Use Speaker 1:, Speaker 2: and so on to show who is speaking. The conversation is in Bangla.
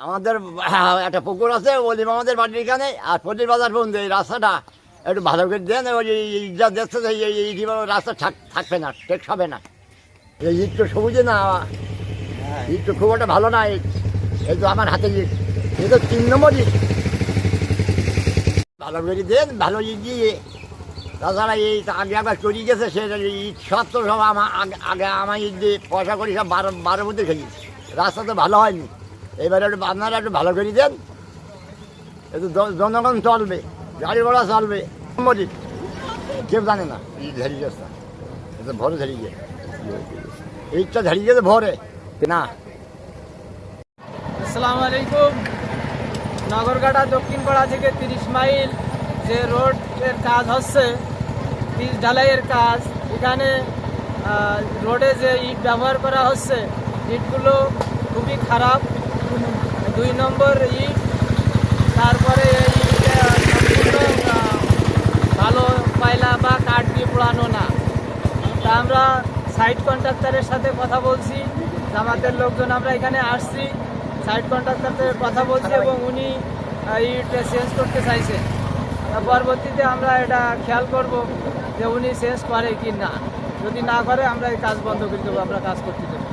Speaker 1: আমাদের হ্যাঁ, একটা পুকুর আছে অলিম আমাদের বাড়ির এখানে আর পল্লীর বাজার পর্যন্ত এই রাস্তাটা একটু ভালো করে দেন ওই যা দেখছে এই রাস্তা থাক- থাকবে না টেক হবে না। এই ইট তো সবুজে না ইট তো খুব একটা ভালো না এই তো আমার হাতে ইট এই তো তিন নম্বর ইট। ভালো করে দেন ভালো ইট দিয়ে। তাছাড়া এই আগে আবার চলে গেছে সে ইট সব তো সব আমার আগে আগে আমার ইট দিয়ে পয়সা করি সব বারো বারো মধ্যে খেলি রাস্তা তো ভালো হয়নি। এবারে একটু আপনারা একটু ভালো করে দেন। একটু জন- জনগণ চলবে, গাড়ি ঘোড়া চলবে কেউ জানে না ইট ঝাড়িয়ে গেছে এটা ভরে ঝাড়িয়ে গিয়ে। ইটটা ঝাড়িয়ে গেছে ভরে। না।
Speaker 2: আসসালামু আলাইকুম। নগরগাটা দক্ষিণ পাড়া থেকে তিরিশ মাইল যে রোডের কাজ হচ্ছে পিচ ঢালাইয়ের কাজ। এখানে রোডে যে ইট ব্যবহার করা হচ্ছে, ইটগুলো খুবই খারাপ। দুই নম্বর ইট তারপরে এই ভালো কয়লা বা কাঠ দিয়ে পোড়ানো না। তা আমরা সাইট কন্ট্রাক্টরের সাথে কথা বলছি আমাদের লোকজন আমরা এখানে আসছি সাইট কন্ট্রাক্টরের কথা বলছি এবং উনি আহ, ইট চেঞ্জ করতে চাইছেন পরবর্তীতে আমরা এটা খেয়াল করব যে উনি চেঞ্জ করে কি না। যদি না করে আমরা এই কাজ বন্ধ করে দেবো আমরা কাজ করতে দেবো।